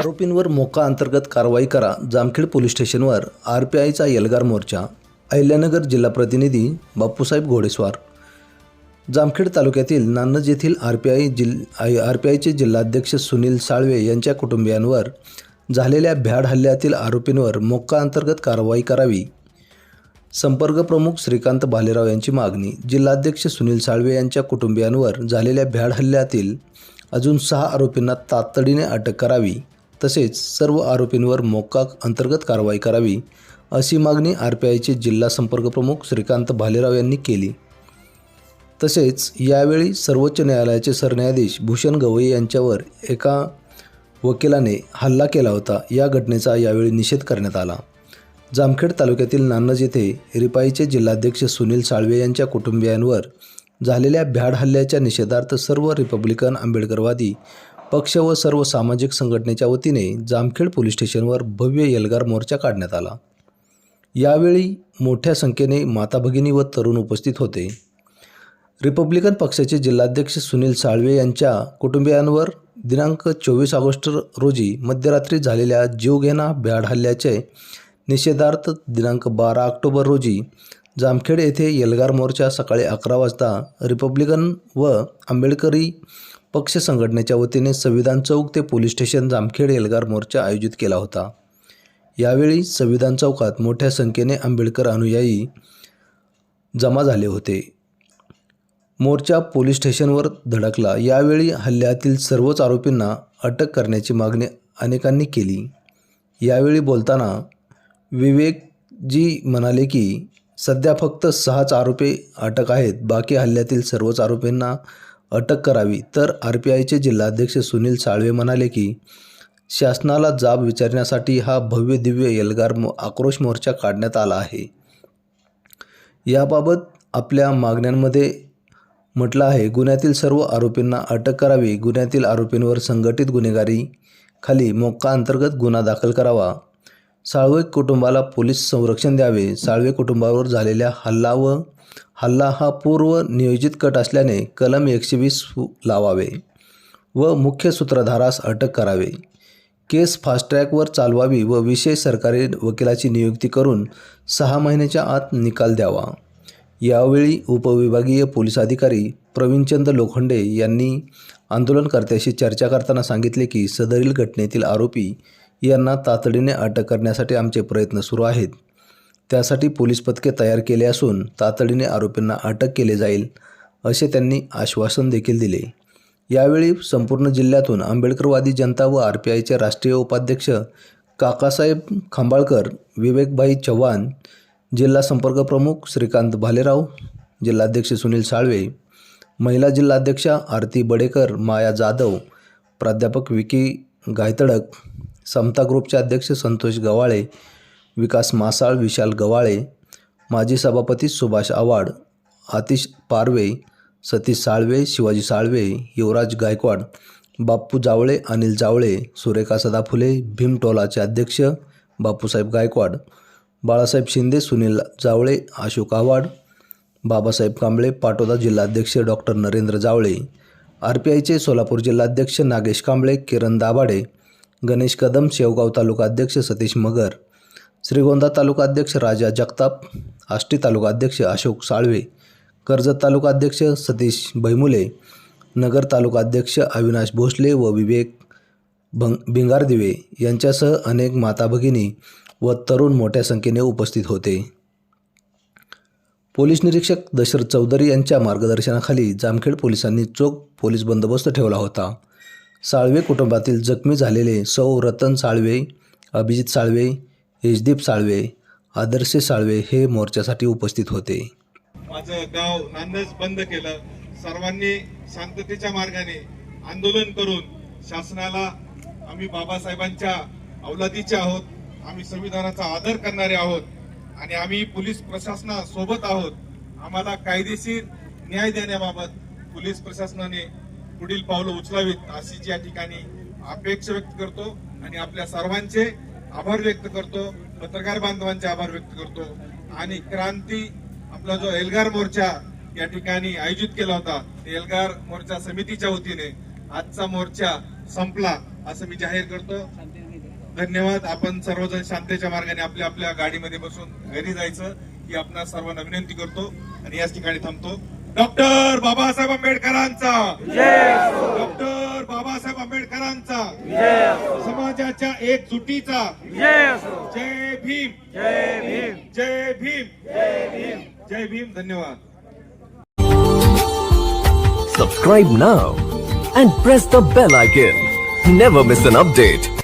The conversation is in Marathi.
आरोपींवर मोका अंतर्गत कारवाई करा जामखेड पोलीस स्टेशनवर आर पी आयचा एल्गार मोर्चा अहिल्यानगर जिल्हा प्रतिनिधी बापूसाहेब घोडेस्वार. जामखेड तालुक्यातील नान्नज येथील आर पी आय जिल आय आर पी आयचे जिल्हाध्यक्ष सुनील साळवे यांच्या कुटुंबियांवर झालेल्या भ्याड हल्ल्यातील आरोपींवर मोक्का अंतर्गत कारवाई करावी. संपर्क प्रमुख श्रीकांत भालेराव यांची मागणी जिल्हाध्यक्ष सुनील साळवे यांच्या कुटुंबियांवर झालेल्या भ्याड हल्ल्यातील अजून सहा आरोपींना तातडीने अटक करावी. तसेच सर्व आरोपींवर मोक्का अंतर्गत कारवाई करावी अशी मागणी आर पी आयचे जिल्हा संपर्क प्रमुख श्रीकांत भालेराव यांनी केली. तसेच यावेळी सर्वोच्च न्यायालयाचे सरन्यायाधीश भूषण गवई यांच्यावर एका वकिलाने हल्ला केला होता. या घटनेचा यावेळी निषेध करण्यात आला. जामखेड तालुक्यातील नान्नज येथे रिपाईचे जिल्हाध्यक्ष सुनील साळवे यांच्या कुटुंबियांवर झालेल्या भ्याड हल्ल्याच्या निषेधार्थ सर्व रिपब्लिकन आंबेडकरवादी पक्ष व सर्व सामाजिक संघटनेच्या वतीने जामखेड पोलीस स्टेशनवर भव्य एल्गार मोर्चा काढण्यात आला. यावेळी मोठ्या संख्येने माता भगिनी व तरुण उपस्थित होते. रिपब्लिकन पक्षाचे जिल्हाध्यक्ष सुनील साळवे यांच्या कुटुंबियांवर दिनांक चोवीस ऑगस्ट रोजी मध्यरात्री झालेल्या जीवघेणा भ्याड हल्ल्याचे निषेधार्थ दिनांक बारा ऑक्टोबर रोजी जामखेड येथे येलगार मोर्चा सकाळी अकरा वाजता रिपब्लिकन व आंबेडकरी पक्ष संघटनेच्या वतीने संविधान चौक ते पोलीस स्टेशन जामखेड एल्गार मोर्चा आयोजित केला होता. यावेळी संविधान चौकात मोठ्या संख्येने आंबेडकर अनुयायी जमा झाले होते. मोर्चा पोलीस स्टेशनवर धडकला. यावेळी हल्ल्यातील सर्वच आरोपींना अटक करण्याची मागणी अनेकांनी केली. यावेळी बोलताना विवेकजी म्हणाले की सध्या फक्त सहाच आरोपी अटक आहेत. बाकी हल्ल्यातील सर्वच आरोपींना अटक करावी. तर आर पी आयचे जिल्हाध्यक्ष सुनील साळवे म्हणाले की शासनाला जाब विचारण्यासाठी हा भव्य दिव्य एल्गार मो आक्रोश मोर्चा काढण्यात आला आहे. याबाबत आपल्या मागण्यांमध्ये म्हटलं आहे. गुन्ह्यातील सर्व आरोपींना अटक करावी. गुन्ह्यातील आरोपींवर संघटित गुन्हेगारी खाली मोक्का अंतर्गत गुन्हा दाखल करावा. साळवे कुटुंबाला पोलीस संरक्षण द्यावे. साळवे कुटुंबावर झालेल्या हल्ला व हल्ला हा पूर्व नियोजित कट असल्याने कलम एकशे वीस लावावे व मुख्य सूत्रधारास अटक करावे. केस फास्ट्रॅकवर चालवावी व विशेष सरकारी वकिलाची नियुक्ती करून सहा महिन्याच्या आत निकाल द्यावा. यावेळी उपविभागीय पोलीस अधिकारी प्रवीणचंद लोखंडे यांनी आंदोलनकर्त्याशी चर्चा करताना सांगितले की सदरील घटनेतील आरोपी यांना तातडीने अटक करण्यासाठी आमचे प्रयत्न सुरू आहेत. त्यासाठी पोलीस पथके तयार केले असून तातडीने आरोपींना अटक केले जाईल असे त्यांनी आश्वासन देखील दिले. यावेळी संपूर्ण जिल्ह्यातून आंबेडकरवादी जनता व आर पी आयचे राष्ट्रीय उपाध्यक्ष काकासाहेब खांबाळकर विवेकभाई चव्हाण जिल्हा संपर्क प्रमुख श्रीकांत भालेराव जिल्हाध्यक्ष सुनील साळवे महिला जिल्हाध्यक्षा आरती बडेकर माया जाधव प्राध्यापक विकी गायतडक समता ग्रुपचे अध्यक्ष संतोष गवाळे विकास मासाळ विशाल गवाळे माजी सभापती सुभाष आवाड आतिश पारवे सतीश साळवे शिवाजी साळवे युवराज गायकवाड बाप्पू जावळे अनिल जावळे सुरेखा सदाफुले भीमटोलाचे अध्यक्ष बापूसाहेब गायकवाड बाळासाहेब शिंदे सुनील जावळे अशोक आव्हाड बाबासाहेब कांबळे पाटोदा जिल्हाध्यक्ष doctor Narendra Javale R P आयचे सोलापूर जिल्हाध्यक्ष नागेश कांबळे किरण दाभाडे गणेश कदम शेवगाव तालुका अध्यक्ष सतीश मगर श्रीगोंदा तालुका अध्यक्ष राजा जगताप आष्टी तालुका अध्यक्ष अशोक साळवे कर्जत तालुका अध्यक्ष सतीश भैमुले नगर तालुका अध्यक्ष अविनाश भोसले व विवेक भंग भिंगारदिवे यांच्यासह अनेक माता भगिनी व तरुण मोठ्या संख्येने उपस्थित होते. पोलीस निरीक्षक दशरथ चौधरी यांच्या मार्गदर्शनाखाली जामखेड पोलिसांनी चोख पोलीस बंदोबस्त ठेवला होता. साळवे कुटुंबातील जखमी झालेले सौ रतन साळवे अभिजित साळवे यशदीप साळवे आदर्श साळवे हे मोर्चासाठी उपस्थित होते. माझं गाव नांदच बंद केलं. सर्वांनी शांततेच्या मार्गाने आंदोलन करून शासनाला आम्ही बाबासाहेबांच्या अवलादीचे आहोत. आम्ही संविधानाचा आदर करणारे आहोत आणि आम्ही पोलीस प्रशासनासोबत आहोत. आम्हाला कायदेशीर न्याय देण्याबाबत पोलीस प्रशासनाने पुढील पावलं उचलावीत अशी या ठिकाणी अपेक्षा व्यक्त करतो आणि आपल्या सर्वांचे आभार व्यक्त करतो पत्रकार बांधवांचे आभार व्यक्त करतो. आणि क्रांती आपला जो एल्गार मोर्चा या ठिकाणी आयोजित केला होता एल्गार मोर्चा समितीच्या वतीने आजचा मोर्चा संपला असं मी जाहीर करतो. धन्यवाद. आपण सर्वजण शांततेच्या मार्गाने आपल्या आपल्या गाडीमध्ये बसून घरी जायचं ही आपण सर्वांना विनंती करतो आणि याच ठिकाणी थांबतो. डॉक्टर बाबासाहेब आंबेडकरांचा. डॉक्टर बाबासाहेब आंबेडकरांचा. समाजाच्या एकजुटीचा. जय भीम. जय भीम. जय भीम. जय भीम धन्यवाद. Subscribe now and press the bell icon. Never miss an update.